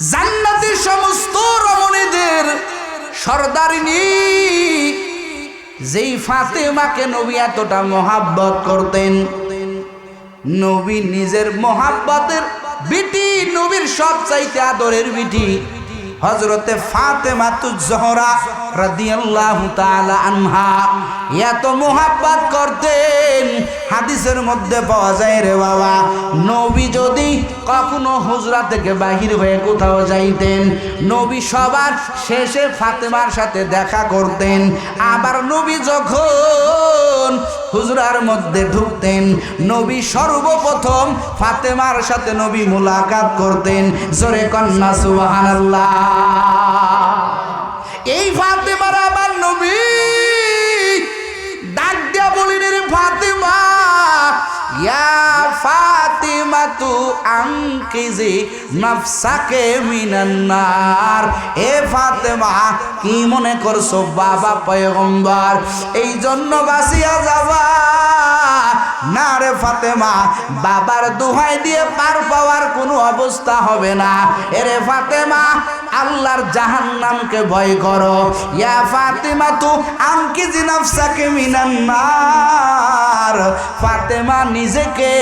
জান্নাতের সমস্ত রমণীদের সর্দারিনী যেই ফাতেমাকে নবী এতটা মহাব্বত করতেন, নবী নিজের মহাব্বতের বিটি, নবীর সব চাইতে আদরের বিটি হজরতে ফাতেমা তু জহরা। রাদিয়াল্লাহু তাআলা আনহা। এত মোহাব্বত করতেন, হাদিসের মধ্যে পাওয়া যায় রে বাবা, নবী যদি কখনো হুজরা থেকে বাহির হয়ে কোথাও যাইতেন, নবী সবার শেষে ফাতেমার সাথে দেখা করতেন, আবার নবী যখন হুজরার মধ্যে ঢুকতেন, নবী সর্বপ্রথম ফাতেমার সাথে নবী মুলাকাত করতেন, জোরে কন্যা সুবহানাল্লাহ। এই ফাতেমার আমার নবী। ডাক দিয়া বলিনি রে ফাতেমা ইয়া ফাতিমা তু আনকিজি নফসাকে মিনান নার। এ ফাতেমা, কি মনে করছ বাবা পয়গম্বর? এই জন্য বাসিয়া যাবা। না রে ফাতেমা, বাবার দোহাই দিয়ে পার পাওয়ার কোনো অবস্থা হবে না। এরে ফাতেমা, আল্লাহর জাহান্নামকে ভয় করো। ইয়া ফাতেমা তু আমকি জিনাফসাকে মিনান নার। ফাতেমা নিজেকে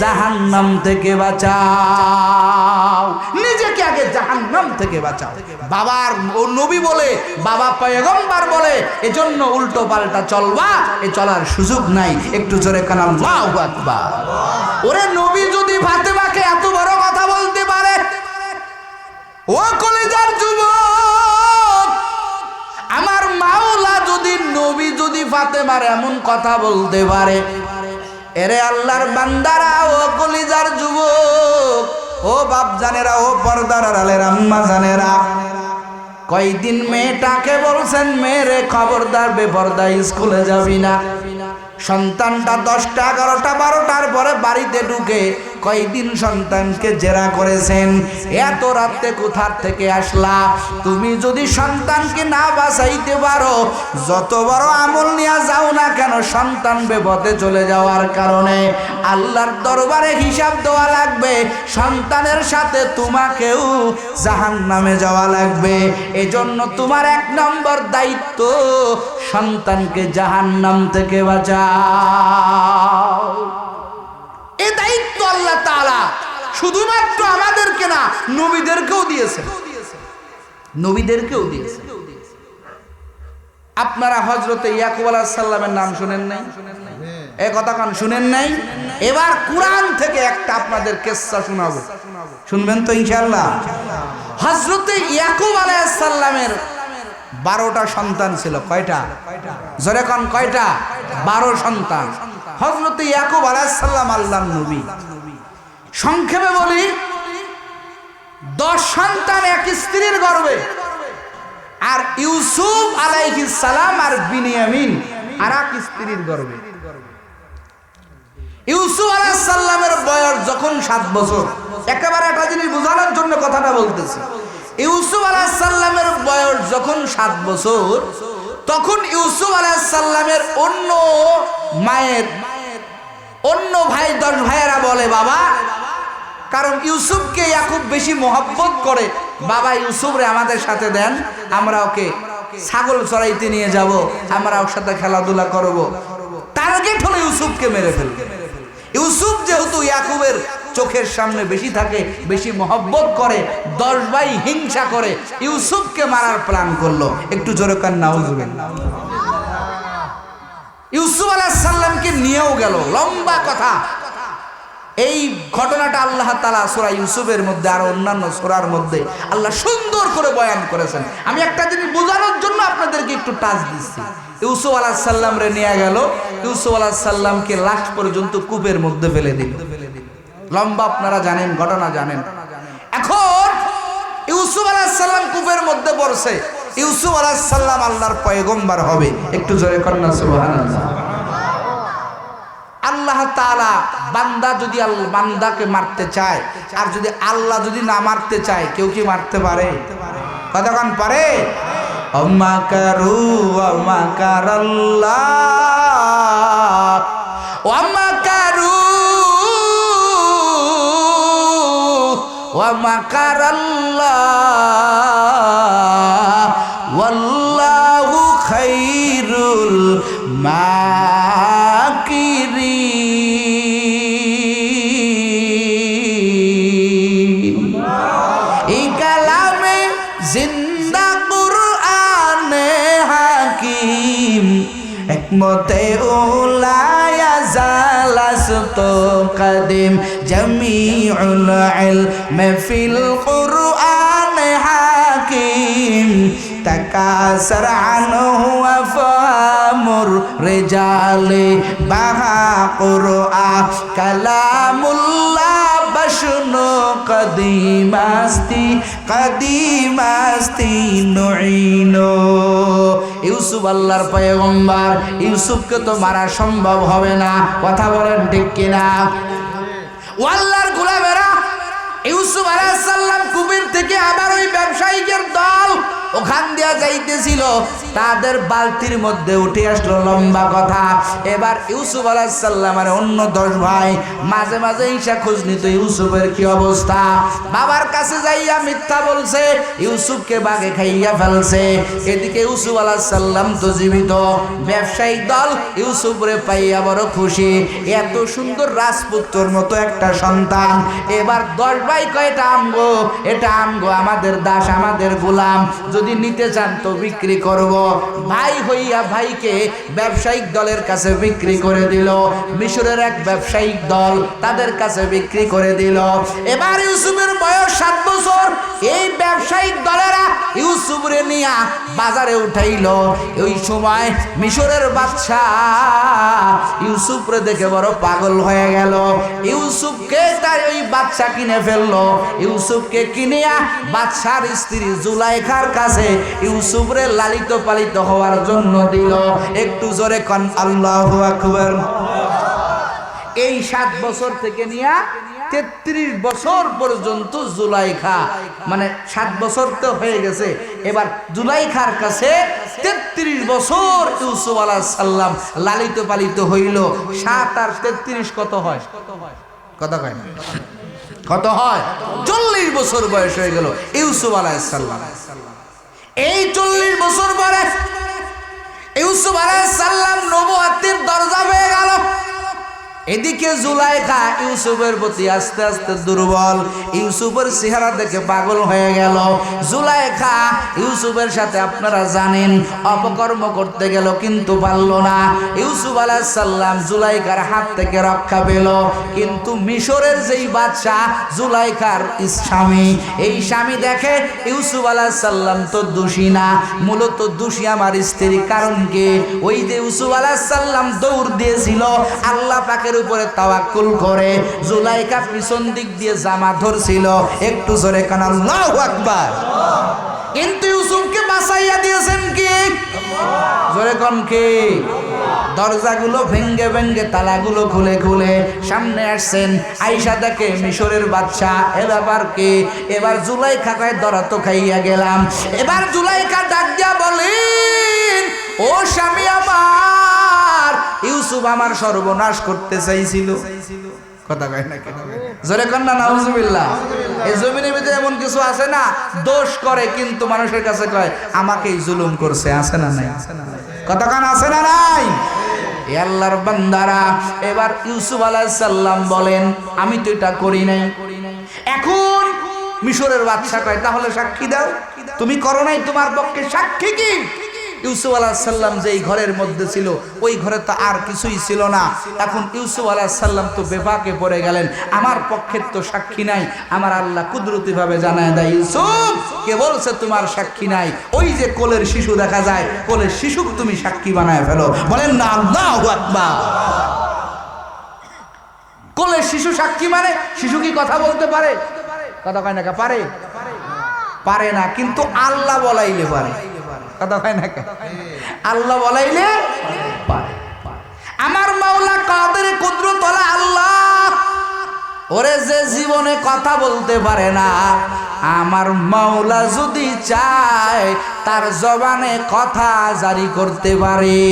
জাহান্নাম থেকে বাঁচাও। নিজেকে আগে জাহান্নাম থেকে বাঁচাও। বাবার ও নবী বলে, বাবা পয়গম্বর বলে, এজন্য উল্টো পাল্টা চলবা, এ চলার সুযোগ নাই। একটু জোরে কানাম আকবার। ওরে নবী যদি ফাতেমাকে এত বড় কথা বলতে পারে, ও কলেজার যুবক, আমার মাওলা যদি নবী যদি ফাতেমার এমন কথা বলতে পারে এরে আল্লাহর বান্দারা, ও কলিজার যুবক, ও বাপ জানেরা ও পর্দার আলের আম্মা জানেরা কয়দিন মেয়েটাকে বলছেন, মেয়েরে খবরদার, বেপর্দা, স্কুলে যাবি না। সন্তানটা দশটা, এগারোটা, বারোটার পরে বাড়িতে ঢুকে কয়দিন সন্তানকে জেরা করেছেন? এত রাত্রে কোথার থেকে আসলা? তুমি যদি সন্তানকে না বাঁচাইতে পারো, যত বড় আমল নিয়ে যাও না কেন, সন্তান বেপথে চলে যাওয়ার কারণে আল্লাহর দরবারে হিসাব দেওয়া লাগবে, সন্তানের সাথে তোমাকেও জাহান নামে যাওয়া লাগবে। এজন্য তোমার এক নম্বর দায়িত্ব, সন্তানকে জাহান নাম থেকে বাঁচাও। এ দায়িত্ব আল্লাহ তাআলা। শুধুমাত্র আমাদেরকে না, নবীদেরকেও নবীদেরকেও আপনারা হজরতে ইয়াকুব আলাহ সাল্লামের নাম শুনেন নাই? এ কথা কান শুনেন নাই? এবার কোরআন থেকে একটা আপনাদের কেসা শোনাবো। শুনবেন তো ইনশাল্লাহ হজরতে ইয়াকুব আলাহ সাল্লামের বারোটা সন্তান ছিল। কয়টা? জোরে কয়টা? বারো সন্তান। হজরতে ইয়াকুব আলাইসাল্লাম আল্লাহ নবী। সংক্ষেপে বলি, দশ সন্তান এক স্ত্রীর গর্বে আর ইউসুফ আলাইহিস সালাম আর বিনিয়ামিন আর এক স্ত্রীর গর্বে ইউসুফ আলাইহিস সালামের বয়স যখন সাত বছর, একেবারে একটা জিনিস বোঝানোর জন্য কথাটা বলতেছি। ইউসুফ আলাইহিস সালামের বয়স যখন সাত বছর, তখন ইউসুফ আলাইহিস সালামের অন্য মায়ের, অন্য ভাই, দশ ভাইয়েরা বলে, বাবা, কারণ ইউসুফকে ইয়াকুব বেশি মহব্বত করে। বাবা ইউসুফ রে আমাদের সাথে দেন, আমরা ওকে ছাগল চড়াইতে নিয়ে যাব, আমরা ওর সাথে খেলাধুলা করব। টার্গেট হলো ইউসুফকে মেরে ফেলবে ইউসুফ যেহেতু ইয়াকুবের চোখের সামনে বেশি থাকে, বেশি মহব্বত করে, দশ ভাই হিংসা করে, ইউসুফকে মারার প্ল্যান করল। একটু জোরে কান নাউজবেন ইউসুফ আলাহিসাল্লামকে নিয়েও গেল। লম্বা কথা। এই ঘটনাটা আল্লাহ তালা সোরা ইউসুফের মধ্যে আর অন্যান্য সোরার মধ্যে আল্লাহ সুন্দর করে বয়ান করেছেন। আমি একটা জিনিস বোঝানোর জন্য আপনাদেরকে একটু টাচ দিচ্ছি। ইউসুফ আলাহ সাল্লাম রে নিয়ে গেল। ইউসুফ আলাহ সাল্লামকে লাস্ট পর্যন্ত কূপের মধ্যে ফেলে দিল। লম্বা আপনারা জানেন, ঘটনা জানেন। এখন ইউসুফ আলাহ সাল্লাম কূপের মধ্যে পড়ছে। ইউসুফ আলাহ সাল্লাম আল্লাহর পয়গম্বার হবে। একটু জোরে কন্যা সুবাহান আল্লাহ তালা বান্দা যদি বান্দাকে মারতে চায়, আর যদি আল্লাহ যদি না মারতে চায়, কেউ কি মারতে পারে? কতক্ষণ পারে? অমাকারু অমাকার আল্লাহ অমাকারু অমাকার আল্লাহ মাকিরি। কালামে জিন্দা কুরআনে হাকিম, একমতে ওলায়া জালাসত কদিম, জমিউল ইলম ফিল কুরআন হাকিম তাকাসার আনহু আফা আলাউর রেজালে বাহা করো আ কালামুল্লাহ শুনো কদিমাস্তি কদিমাস্তি নইনো ইউসুফ আল্লাহর পয়গম্বর, ইউসুফকে তো মারা সম্ভব হবে না। কথা বলেন ঠিক কিনা? ও আল্লাহর গুলামেরা, ইউসুফ আলাইহিস সালাম কুবির থেকে আবার ওই ব্যবসায়ীদের দল ওখান দিয়া যাইতেছিল, তাদের বালতির মধ্যে উঠে আসলো লম্বা কথা। এবার ইউসুফ আলাইসাল্লাম আর অন্য দশ ভাই মাঝে মাঝে ঈশা খোঁজ নিত, ইউসুফের কি অবস্থা? বাবার কাছে যাইয়া মিথ্যা বলছে, ইউসুফকে বাগে খাইয়া ফেলছে। এদিকে ইউসুফ আলাইসাল্লাম তো জীবিত ব্যবসায়িক দল ইউসুফরে পাইয়া বড় খুশি। এত সুন্দর রাজপুত্রর মতো একটা সন্তান। এবার দশ ভাই কয়টা আমগো, এটা আমগো, আমাদের দাস, আমাদের গোলাম। যদি নিতে চান তো বিক্রি করব। ভাই হইয়া ভাইকে ব্যবসায়িক দলের কাছে বিক্রি করে দিল। মিশরের এক ব্যবসায়িক দল তাদের কাছে বিক্রি করে দিল। এবার ইউসুফের বয়স সাত বছর। এই ব্যবসায়িক দলেরা ইউসুফরে নিয়া বাজারে উঠাইল। ওই সময় মিশরের বাদশা ইউসুফরে দেখে বড় পাগল হয়ে গেল। ইউসুফকে তার ওই বাচ্চা কিনে ফেলল। ইউসুফকে কিনিয়া বাদশার স্ত্রী জুলাইখার কাছে ইউসুফরে লালিত পালিত হওয়ার জন্য দিল। একটু জোরে কন, আল্লাহ আকবর। এই সাত বছর থেকে নিয়া তেত্রিশ বছর পর্যন্ত জুলাইখা। মানে সাত বছর তো হয়ে গেছে, এবার জুলাইখার কাছে তেত্রিশ বছর ইউসুফ আলাহ সাল্লাম লালিত পালিত হইল। সাত আর তেত্রিশ কত হয়? কত হয়? না কত হয়? চল্লিশ বছর বয়স হয়ে গেল ইউসুফ আলাহ সাল্লাম এই চল্লিশ বছর পরে ইউসুফ আলাইহিস সাল্লাম নবুয়াতির দরজা হয়ে গেল। এদিকে জুলাইখা ইউসুফের প্রতি আস্তে আস্তে দুর্বল, ইউসুফের চেহারা দেখে পাগল হয়ে গেল। জুলাইখা ইউসুফের সাথে আপনারা জানেন, অপকর্ম করতে গেল কিন্তু পারল না। ইউসুফ আলাহিসাল্লাম জুলাইখার হাত থেকে রক্ষা পেল। কিন্তু মিশরের যেই বাদশাহ, জুলাইখার স্বামী, এই স্বামী দেখে ইউসুফ আলাহিসাল্লাম তো দোষী না। মূলত দোষী আমার স্ত্রী কারণ কি? ওই যে ইউসুফ আলাহিসাল্লাম দৌড় দিয়েছিল, আল্লাহ পাকের উপরে তাওয়াক্কুল করে। জুলাইকা পিছন দিক দিয়ে জামা ধরছিল। একটু জোরে কান, আল্লাহু আকবার। কিন্তু ইউসুফকে বাঁচাইয়া দিয়েছেন কি? জোরে কন কি? দরজাগুলো ভেঙ্গে ভেঙ্গে, তালাগুলো খুলে খুলে সামনে আসছেন। আইসা দেখে মিশরের বাচ্চা এ ব্যাপার কে? এবার জুলাই খাকায় দরা তো খাইয়া গেলাম। এবার জুলাইকা ডাক দিয়া বলেন, ও স্বামী আমার ইউসুফ আমার সর্বনাশ করতে চাইছিল। কথা কয় না কেন? জোরে নাউজুবিল্লাহ। এই জমিনের ভিতরে এমন কিছু আছে না, দোষ করে কিন্তু মানুষের কাছে কয় জুলুম করছে, আছে না নাই? কথা কান, আছে না নাই? আল্লাহর বান্দারা, এবার ইউসুফ আলাইহিস সালাম বলেন, আমি তো এটা করি নাই। এখন মিশরের বাদশা কয়, তাহলে সাক্ষী দাও। তুমি করো নাই, তোমার পক্ষে সাক্ষী কি? ইউসুফ আলাহ সাল্লাম যেই ঘরের মধ্যে ছিল, ওই ঘরে তো আর কিছুই ছিল না। এখন ইউসুফ আলাহ সাল্লাম তো বেফাকে পড়ে গেলেন। আমার পক্ষের তো সাক্ষী নাই, আমার আল্লাহ কুদরতি ভাবে জানায় দেয়, ইউসুফ, কে বলছে তোমার সাক্ষী নাই? ওই যে কোলের শিশু দেখা যায়, কোলের শিশুকে তুমি সাক্ষী বানায় ফেলো। বলেন না, আল্লাহ আকবার। কোলের শিশু সাক্ষী মানে শিশু কি কথা বলতে পারে? কথা কয় না পারে? পারে না, কিন্তু আল্লাহ বলাইলে পারে। কথা হয় না? আল্লাহ বলাইলে আমার মাওলা কাদের কুদরতলা আল্লাহ? ওরে যে জীবনে কথা বলতে পারে না, আমার মাওলা যদি চায়, তার জবানে কথা জারি করতে পারে।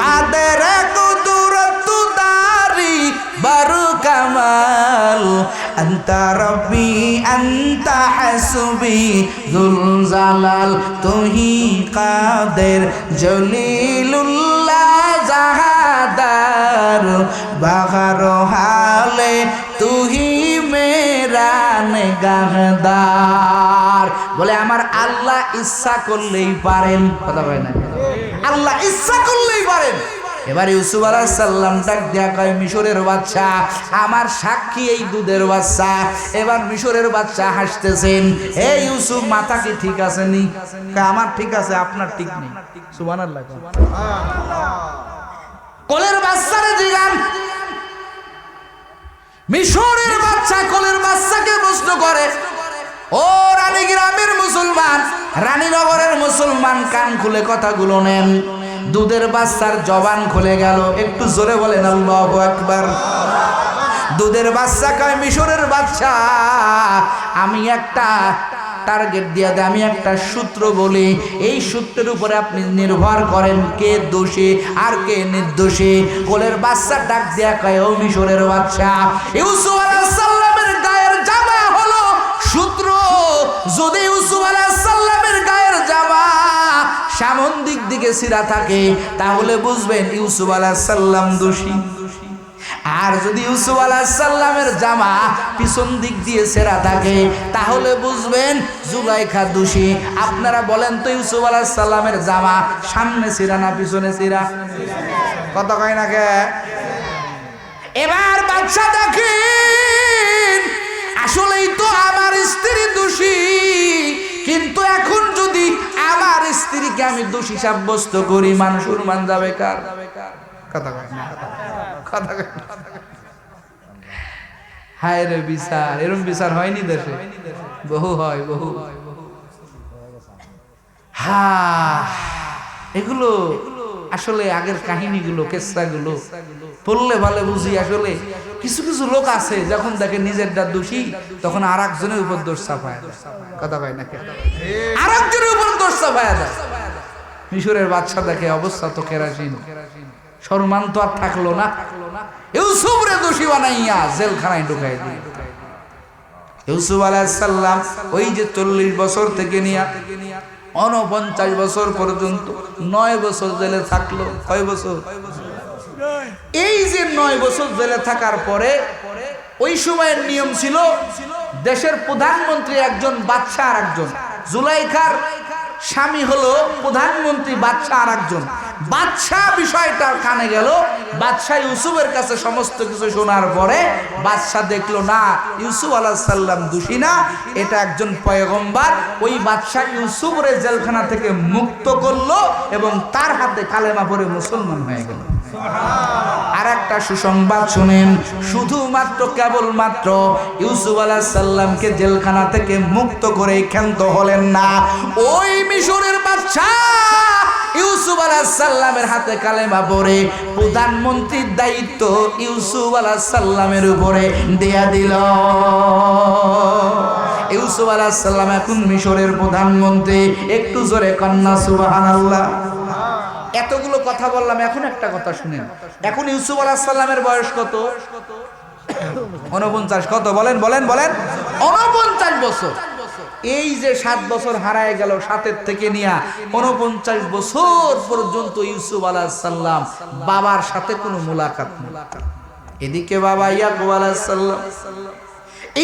কাদের কুদরত দারি, বারু কামাল আন্তা রব্বি আন্তা হাসবি জুল জালাল তুহি কাদের জলিলুল্লাহ জাহাদার বাহার হালে তুহি মেরা বলে আমার আল্লাহ ইচ্ছা করলেই পারেন। কথা কয় না? আল্লাহ ইচ্ছা করলেই পারেন। এবার ইউসুফ আলাহ সাল্লাম ডাক দেয়া কয়, মিশরের বাচ্চা, আমার সাক্ষী এই দুধের বাচ্চা। এবার মিশরের বাচ্চা হাসতেছেন হে ইউসুফ, মাথা কি ঠিক আছে নি? আমার ঠিক আছে, আপনার ঠিক নেই। সুবহানাল্লাহ কোলের বাচ্চারে জিগান। মিশরের বাচ্চা কোলের বাচ্চাকে প্রশ্ন করে, ও রানী গ্রামের মুসলমান রানীনগরের মুসলমান, কান খুলে কথাগুলো নেন। দুধের বাচ্চার জবান খুলে গেল। একটু জোরে বলেন, আল্লাহু আকবার। দুধের বাচ্চা কয়, মিশরের বাচ্চা, আমি একটা টার্গেট দিয়ে দেয় আমি একটা সূত্র বলি। এই সূত্রের উপরে আপনি নির্ভর করেন কে দোষী আর কে নির্দোষী। কোলের বাচ্চা ডাক দেয়া কয়, ও মিশরের বাচ্চা। ইউসুফ আলাইহিস সালামের গায়ের জামা হলো সূত্র। যদি ইউসুফ আলাইহিস সালামের গায়ের জামা সামন দিক সিরা থাকে, তাহলে বুঝবেন ইউসুফ আলাইহিস সালাম দোষী। আর যদি ইউসুফ আলাহিসাল্লামের জামা পিছন দিক দিয়ে সেরা থাকে, তাহলে বুঝবেন জুলাইখা দোষী। আপনারা বলেন তো ইউসুফ আলাহিসাল্লামের জামা সামনে সিরা না পিছনে সিরা কত কয় না কে? এবার বাচ্চা দেখেন। দোষী সাব্যস্ত করি, মানুষ মান যাবে কার? হায় রে বিচার, এরম বিচার হয়নি দেশে? বহু হয়, বহু। হা, এগুলো আসলে আগের কাহিনীগুলো কেসাগুলো পড়লে ভালো বুঝি আসলে। কিছু কিছু লোক আছে, যখন দেখে নিজেরটা দোষী, তখন আর একজনের উপর দোষ চাপায় কথা কয় না আর একজনের উপর দোষ চাপায় দেয়। মিশরের বাচ্চা দেখে অবস্থা তো কেরাসিন। সম্মান তো আর থাকল না। ইউসুফ রে দোষী বানাইয়া জেলখানায় ঢুকাই দিয়ে ইউসুফ আলাইসাল্লাম ওই যে চল্লিশ বছর থেকে নিয়ে অনপঞ্চাশ বছর পর্যন্ত নয় বছর জেলে থাকল। কয় বছর? এই যে নয় বছর জেলে থাকার পরে ওই সময়ের নিয়ম ছিল দেশের প্রধানমন্ত্রী একজন বাচ্চা আর একজন, জুলাইখার স্বামী হলো প্রধানমন্ত্রী, বাদশাহ আর একজন বাদশাহ বিষয়টার কানে গেল, বাদশাহ ইউসুফের কাছে সমস্ত কিছু শোনার পরে বাদশাহ দেখল, না, ইউসুফ আলাহ সাল্লাম দোষী না, এটা একজন পয়গম্বার। ওই বাদশাহ ইউসুফরে জেলখানা থেকে মুক্ত করল এবং তার হাতে কালেমা পরে মুসলমান হয়ে গেল। আর একটা সুসংবাদ শুনেন। শুধুমাত্র কেবলমাত্র ইউসুফ আলাহ সাল্লামকে জেলখানা থেকে মুক্ত করে ক্ষান্ত হলেন না। ওই মিশরের বাচ্চা ইউসুফ সাল্লামের হাতে কালেমা প্রধানমন্ত্রীর দায়িত্ব ইউসুফ সাল্লামের উপরে দেয়া দিল। ইউসুফ সাল্লাম এখন মিশরের প্রধানমন্ত্রী। একটু জোরে কন্যা সুবাহান আল্লাহ এতগুলো কথা বললাম, এখন একটা কথা শুনেন। এখন ইউসুফ আলাহ সাল্লামের বয়স কত? উনপঞ্চাশ, কত? বলেন বলেন বলেন। উনপঞ্চাশ বছর। এই যে সাত বছর হারায় গেল, সাতের থেকে নিয়ে উনপঞ্চাশ বছর পর্যন্ত ইউসুফ আলাহ সাল্লাম বাবার সাথে কোনো মোলাকাত নেই। এদিকে বাবা ইয়াকুব আলাহ সাল্লাম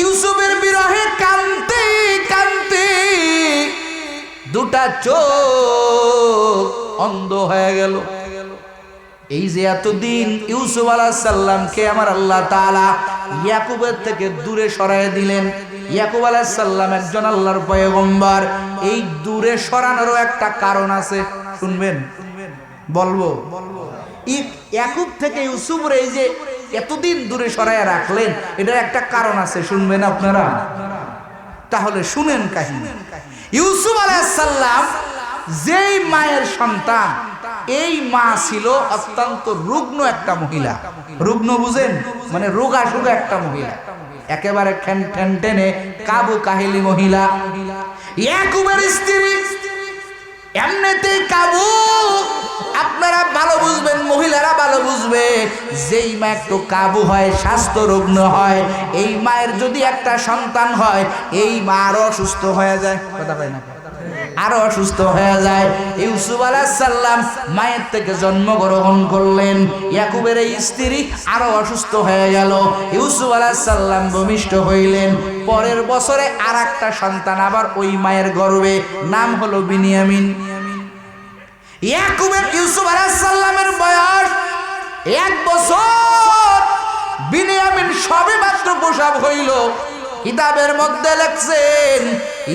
ইউসুফের বিরহে কান্তে কান্তে দুটা চোখ অন্ধ হয়ে গেল। এই যে এতদিন ইউসুফ আলাহ সাল্লামকে আমার আল্লাহ তাআলা ইয়াকুবের থেকে দূরে সরায় দিলেন। ইয়াকুব আলাহ সাল্লাম একজন আল্লাহর পয়গম্বর। এই দূরে সরানোরও একটা কারণ আছে। শুনবেন, বলব। ইয়াকুব থেকে ইউসুফর এই যে এতদিন দূরে সরায় রাখলেন, এটার একটা কারণ আছে। শুনবেন আপনারা? তাহলে শুনেন কাহিনী। ইউসুফ আলাইসাল্লাম যেই মায়ের সন্তান, এই মা ছিল অত্যন্ত রুগ্ন একটা মহিলা। রুগ্ন বুঝেন? মানে রোগা সুগা একটা মহিলা। একেবারে ঠেন ঠেন টেনে কাবু কাহিলি মহিলা। ইয়াকুবের স্ত্রী, এমনিতেই কাবু। আপনারা ভালো বুঝবেন, মহিলারা ভালো বুঝবে। যেই মা একটু কাবু হয়, স্বাস্থ্য রুগ্ন হয়, এই মায়ের যদি একটা সন্তান হয়, এই মা আরও অসুস্থ হয়ে যায়। কথা না? আরও অসুস্থ হয়ে যায়। ইউসুফ আলাহিসাল্লাম মায়ের থেকে জন্মগ্রহণ করলেন। ইয়াকুবের এই স্ত্রী আরও অসুস্থ হয়ে গেল। ইউসুফ আলাহিসাল্লাম ভূমিষ্ঠ হইলেন। পরের বছরে আর একটা সন্তান আবার ওই মায়ের গর্বে নাম হলো বিনিয়ামিন। ইয়াকুবের, ইউসুফ আলাহিসাল্লামের বয়স এক বছর। বিনিয়ামিন সবে মাত্র প্রসাব হইল। কিতাবের মধ্যে লেখছেন,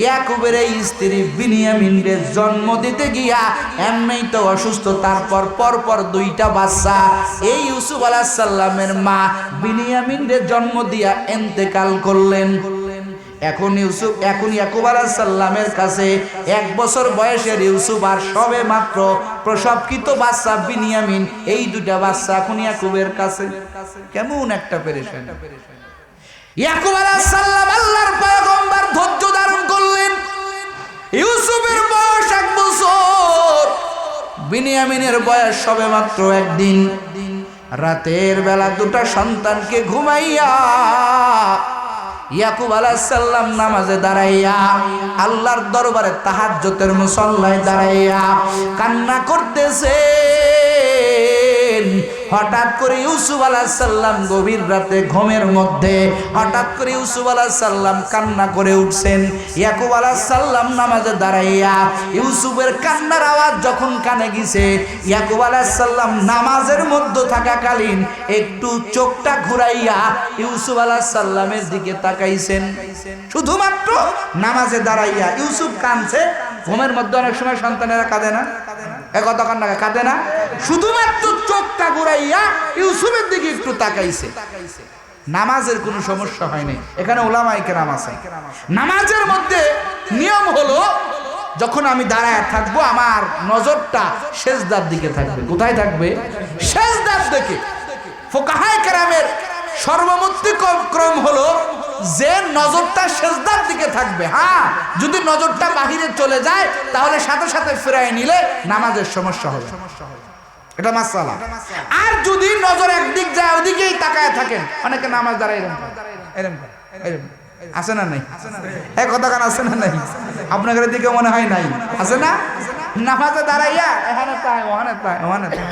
ইয়াকুবের এই স্ত্রী বিনিয়ামিনকে জন্ম দিতে গিয়া এমনিই তো অসুস্থ, তারপর পর পর দুইটা বাচ্চা। এই ইউসুফ আলাহিসাল্লামের মা বিনিয়ামিনকে জন্ম দিয়া এন্তেকাল করলেন। এখন ইউসুফ, এখন ইয়াকুব আলাহিসাল্লামের কাছে এক বছর বয়সের ইউসুফ, আর সবে মাত্র প্রসবকৃত বাচ্চা বিনিয়ামিন। এই দুটা বাচ্চা এখন ইয়াকুবের কাছে। কেমন একটা পেরেশান। ইয়াকুব আল্লাহর পয়গম্বর ধৈর্য ধারণ করলেন। বয়স এক বছর। বিনিয়ামিনের বয়স একদিন। রাতের বেলা দুটা সন্তানকে ঘুমাইয়া নামাজে দাঁড়াইয়া আল্লাহর দরবারে তাহাজ্জতের মুসল্লায় দাঁড়াইয়া কান্না করতেছে। হঠাৎ করে ইউসুফ আলাহিসাল্লাম গভীর রাতে ঘুমের মধ্যে হঠাৎ করে ইউসুফ আলাহিসাল্লাম কান্না করে উঠছেন। ইয়াকুব আলাহিসাল্লাম নামাজে দাঁড়াইয়া ইউসুফের কান্নার আওয়াজ যখন কানে গেছে, ইয়াকুব আলাহিসাল্লাম নামাজের মধ্যে থাকাকালীন একটু চোখটা ঘুরাইয়া ইউসুফ আলাহিসাল্লামের দিকে তাকাইছেন। শুধুমাত্র নামাজে দাঁড়াইয়া ইউসুফ কানছে ঘুমের মধ্যে অনেক সময় সন্তানেরা কাঁদে না? কাঁদে না? শুধুমাত্র ঘুরাইয়া ইউসুফের দিকে একটু তাকাইছে। নামাজের কোনো সমস্যা হয়নি। এখানে ওলামাইকে নাম আছে। নামাজের মধ্যে নিয়ম হলো, যখন আমি দাঁড়ায় থাকব, আমার নজরটা শেষদার দিকে থাকবে। কোথায় থাকবে? শেষদার দিকে। ফোকাহায় কেরামের সর্বমূর্তি ক্রম হলো যে নজরটা শেষদার দিকে থাকবে হ্যাঁ যদি নজরটা বাহিরে চলে যায়, তাহলে সাথে সাথে ফেরায় নিলে নামাজের সমস্যা হবে। এটা মাসালা আর যদি নজর একদিক যায়, ওদিকেই তাকায় থাকেন, অনেকে নামাজ দ্বারা করে। আছে না নাই? এক কথা কান আছে না নাই? আপনাদের দিকে মনে হয় নাই? আছে না? নামাজে দাঁড়াইয়া, এখানে তাই, ওখানে তাই ওখানে তাই।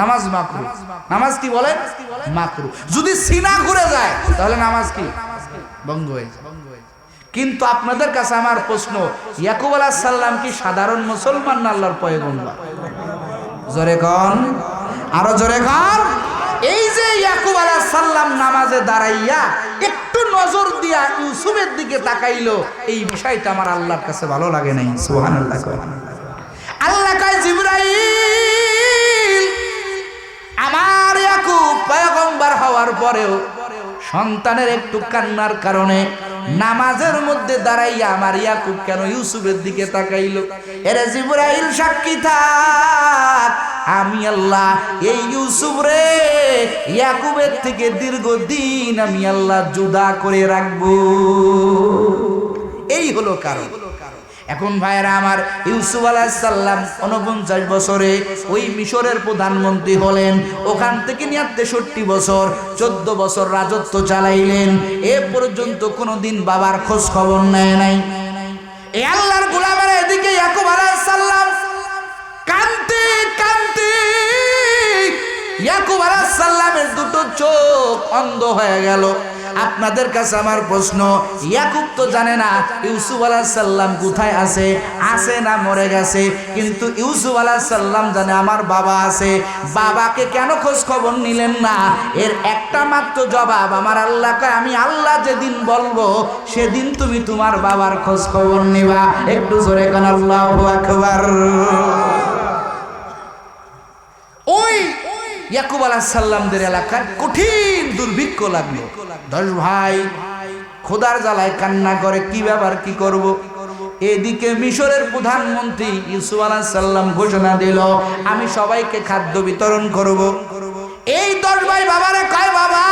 নামাজ মাকরু। নামাজ কি বলে মাকরু। যদি সিনা ঘুরে যায়, তাহলে নামাজ কি? বন্ধ হয়ে যায় কিন্তু আপনাদের কাছে আমার প্রশ্ন ইয়াকুব আলাহ সাল্লাম কি সাধারণ মুসলমান না আল্লাহর পয়গম্বর? জোরে কন। আরও জোরে কন। এই যে ইয়াকুব আলাহ সাল্লাম নামাজে দাঁড়াইয়া একটু নজর দিয়া ইউসুফের দিকে তাকাইলো এই বিষয়টা আমার আল্লাহর কাছে ভালো লাগে নাই। সুবহানাল্লাহ আল্লাহ কয় জিবরাইল আমার ইয়াকুব পয়গম্বর হওয়ার পরেও সন্তানের একটু কান্নার কারণে নামাজের মধ্যে দাঁড়াইয়া আমার ইয়াকুব কেন ইউসুফের দিকে তাকাইল? এরে জিবরাইল সাক্ষী থাক, আমি আল্লাহ এই ইউসুফ রে, ইয়াকুবের থেকে দীর্ঘদিন আমি আল্লাহ জুদা করে রাখব। এই হলো কারণ। এখন ভাইয়েরা আমার ইউসুফ আলাহিসাল্লাম উনপঞ্চাশ বছরে ওই মিশরের প্রধানমন্ত্রী হলেন। ওখান থেকে নিয়ে তেষট্টি বছর, চোদ্দ বছর রাজত্ব চালাইলেন। এ পর্যন্ত কোনোদিন বাবার খোঁজ খবর নেয় নাই। এ আল্লাহর গোলামের এদিকে ইয়াকুব আলাহিসাল্লাম কান্তি কান্তি ইয়াকুব আলাহিসাল্লামের দুটো চোখ অন্ধ হয়ে গেল। আপনাদের কাছে আমার প্রশ্ন, ইয়াকুব তো জানে না ইউসুফ আলাহিসাল্লাম কোথায় আছে আছে না মরে গেছে, কিন্তু ইউসুফ আলাহিসাল্লাম জানে আমার বাবা আছে। বাবাকে কেন খোঁজ খবর নিলেন না? এর একটা মাত্র জবাব, আমার আল্লাহকে আমি আল্লাহ যেদিন বলব, সেদিন তুমি তোমার বাবার খোঁজ খবর নিবা। একটু জোরে কান, আল্লাহ আকবার। ওই ইয়াকুব আলাহ সাল্লামদের এলাকায় কঠিন দুর্ভিক্ষ লাগল দশ ভাই, খোদার জ্বালায় কান্না করে, কি ব্যাপার, কি করব। এদিকে মিশরের প্রধানমন্ত্রী ইউসুফ আলাহ সাল্লাম ঘোষণা দিল, আমি সবাইকে খাদ্য বিতরণ করব। এই দশ ভাই বাবারে কয়, বাবা,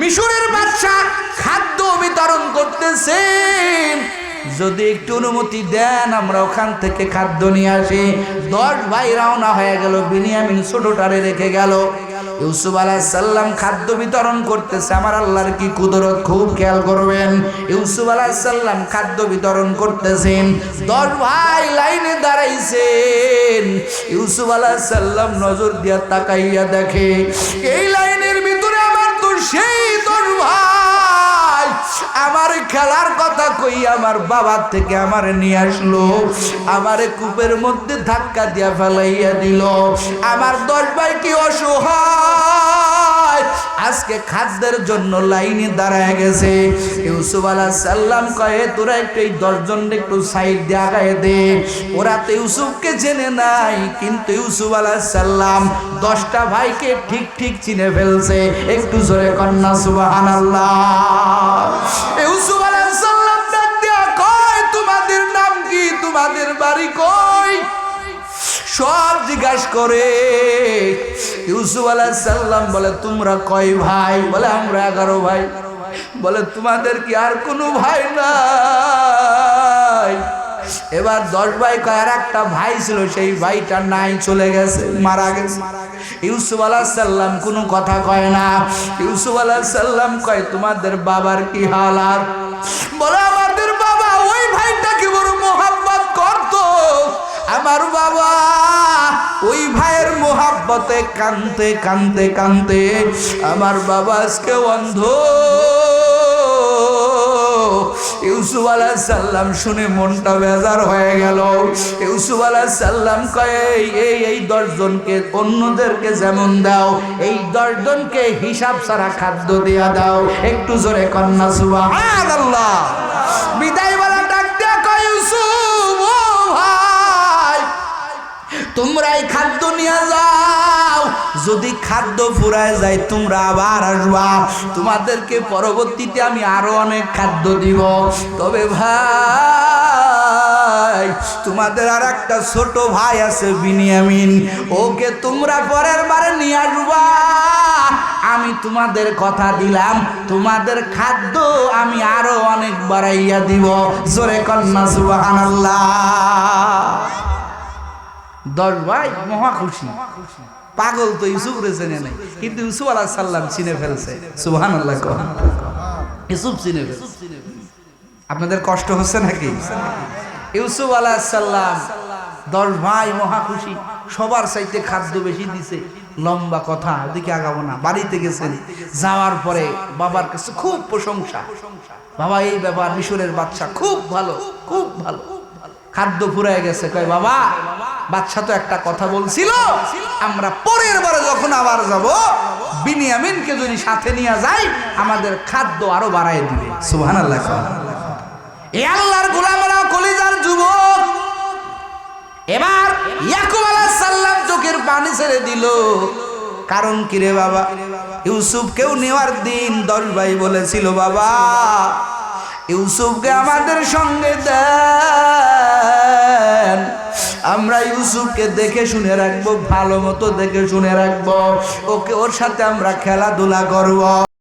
মিশরের বাদশাহ খাদ্য বিতরণ করতেছেন যদি একটু অনুমতি দেন, আমরা ওখান থেকে খাদ্য নিয়ে আসি। দশ ভাই রওনা হয়ে গেল, বিনিয়ামিন ছোটটারে রেখে গেল। ইউসুফ আলাহিসাল্লাম খাদ্য বিতরণ করতেছে। আমার আল্লাহর কি কুদরত, খুব খেয়াল করবেন। ইউসুফ আলাহিসাল্লাম খাদ্য বিতরণ করতেছেন। দশ ভাই লাইনে দাঁড়াইছেন। ইউসুফ আলাহিসাল্লাম নজর দিয়া তাকাইয়া দেখে, এই লাইনের ভিতরে আমার তো সেই আমার খেলার কথা কই আমার বাবার থেকে আমার নিয়ে আসলো। আমার কূপের মধ্যে ধাক্কা দিয়া ফেলাইয়া দিল। আমার দশ ভাই কি অসহায়। আজকে খাদ্যের জন্য লাইনে দাঁড়ায় গেছে। ইউসুফ আলাহ সাল্লাম কয়ে তোরা একটু এই দশজন একটু সাইড আগায় দে। ওরা তো ইউসুফকে জেনে নাই, কিন্তু ইউসুফ আলাহ সাল্লাম দশটা ভাইকে ঠিক ঠিক চিনে ফেলছে। একটু জোরে কন্যা সুবাহান ইউসুফ আলাহ সাল্লাম দিয়া কয়, তোমাদের নাম কি? তোমাদের বাড়ি কই? সব জিজ্ঞাসা করে। ইউসুফ আলাহ সাল্লাম বলে, তোমরা কয় ভাই? বলে, আমরা এগারো ভাই। বলে, তোমাদের কি আর কোনো ভাই নাই? এবার দশ ভাই কয়, আর একটা ভাই ছিল, সেই ভাইটা নাই, চলে গেছে, মারা গেছে। ইউসুফ আলাহ সাল্লাম কোনো কথা কয় না। ইউসুফ আলাহ সাল্লাম কয়, তোমাদের বাবার কি হালাত বলে, আমাদের বাবা ওই ভাইটা ভাইটাকে বড় মোহাম্মত করতো। আমার বাবা ওই ভাইয়ের মোহাব্বতে কানতে কানতে কানতে আমার বাবা আজকে অন্ধ। ইউসুফ আলাহ সাল্লাম শুনে মনটা বেজার হয়ে গেল। ইউসুফ আলাহ সাল্লাম কয়ে, এই- এই দশজনকে, অন্যদেরকে যেমন দাও, এই দশজনকে হিসাব ছাড়া খাদ্য দিয়া দাও। একটু জোরে কন্যা সুবাহ আল্লাহ বিদায় তোমরা এই খাদ্য নিয়ে যাও। যদি খাদ্য ফুরায় যায়, তোমরা আবার আসবা। তোমাদেরকে পরবর্তীতে আমি আরও অনেক খাদ্য দিব। তবে ভাই, তোমাদের আর একটা ছোট ভাই আছে বিনিয়ামিন। ওকে তোমরা পরের বারে নিয়ে আসবা। আমি তোমাদের কথা দিলাম। তোমাদের খাদ্য আমি আরও অনেক বাড়াইয়া দিব। জোরে কন্যা, সুবহানাল্লাহ। দশ ভাই মহা খুশি। পাগল তো ইউসুফ রে চেনে নাই, কিন্তু ইউসুফ আলাহ সাল্লাম চিনে ফেলছে। সুবহান আল্লাহ ইউসুফ চিনে ফেলছে। আপনাদের কষ্ট হচ্ছে নাকি? ইউসুফ আলাহ সাল্লাম দশ ভাই মহা খুশি, সবার চাইতে খাদ্য বেশি দিছে। লম্বা কথা, ওদিকে আগাবো না, বাড়িতে গেছেন। যাওয়ার পরে বাবার কাছে খুব প্রশংসা। বাবা, এই ব্যাপার মিশরের বাচ্চা খুব ভালো খুব ভালো। খাদ্য ফুরায় গেছে। কয়, বাবা বাচ্চা তো একটা কথা বলছিল, আমরা পরের বারে যখন আবার যাব, বিনিয়ামিনকে যদি সাথে নিয়ে যাই, আমাদের খাদ্য আরও বাড়ায় দিবে। সুহান আল্লাহ এ আল্লাহর গোলামরা কলিজার যুবক। এবার ইয়াকুব আলাইহিস সাল্লাম চোখের পানি ছেড়ে দিল। কারণ কি রে বাবা? ইউসুফ কেউ নেওয়ার দিন দশ ভাই বলেছিল, বাবা, ইউসুফকে আমাদের সঙ্গে দেন। আমরা ইউসুফকে দেখে শুনে রাখব, ভালো মতো দেখে শুনে রাখব। ওকে, ওর সাথে আমরা খেলাধুলা করব।